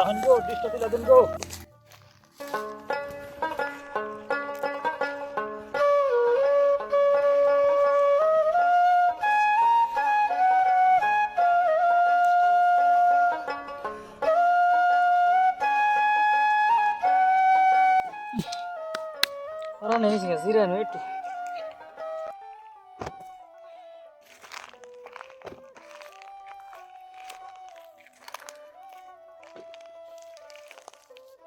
আহন গো ডিস্টা দিলা দেন গো। ওরা নেই জিরানো একটু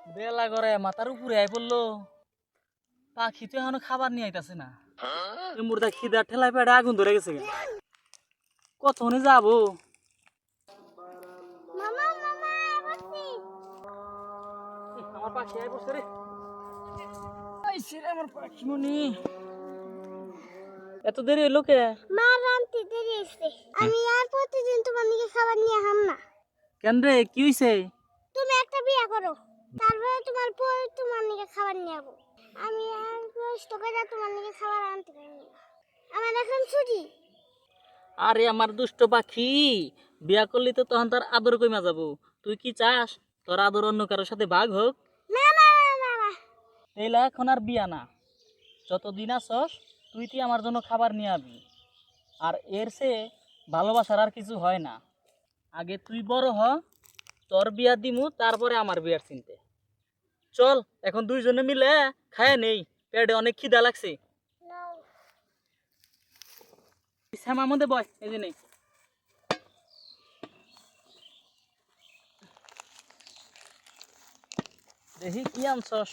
বেলা করে মাথার উপরে আই পড়ল। পাখি তো এখনও খাবার নিয়ে আইতাছে না। মুর্দা খিদার ঠেলায় পেটে আগুন ধরে গেছে। কতক্ষণে যাব? আমার পাখি আই পড়ছে রে। আমার পাখি মনি এত দেরি হইল কে? মা রান্তি দেরি হয়েছে আমি আর প্রতিদিন তোমার দিকে খাবার নিয়ে আহাম না। কেন রে কি হইছে? তুমি একটা বিয়া করো। তারপরে তোমার পর তোমার দিকে খাবার নিয়ে যাব আমি আর কষ্ট করে তোমার দিকে খাবার আনতে পারব না। আমার এখন ছুটি। আরে আমার দুষ্ট পাখি বিয়া করলি তো তখন তার আদর কইমা যাব। তুই কি চাস? তোর আদর অন্য কারোর সাথে ভাগ হোক। না না না না না। তাইলে এখন আর বিয়া না। যতদিন আসস তুই তুই আমার জন্য খাবার নিয়ে আবি। আর এর সে ভালোবাসার আর কিছু হয় না। আগে তুই বড় হ তোর বিয়া দিমু তারপরে আমার বিয়ার চিনতে। চল, এখন দুইজনে মিলে খায় নেই। পেটে অনেক খিদা লাগছে। শ্যামা মধ্যে বয়, এই নেই। দেখি কি আনছস?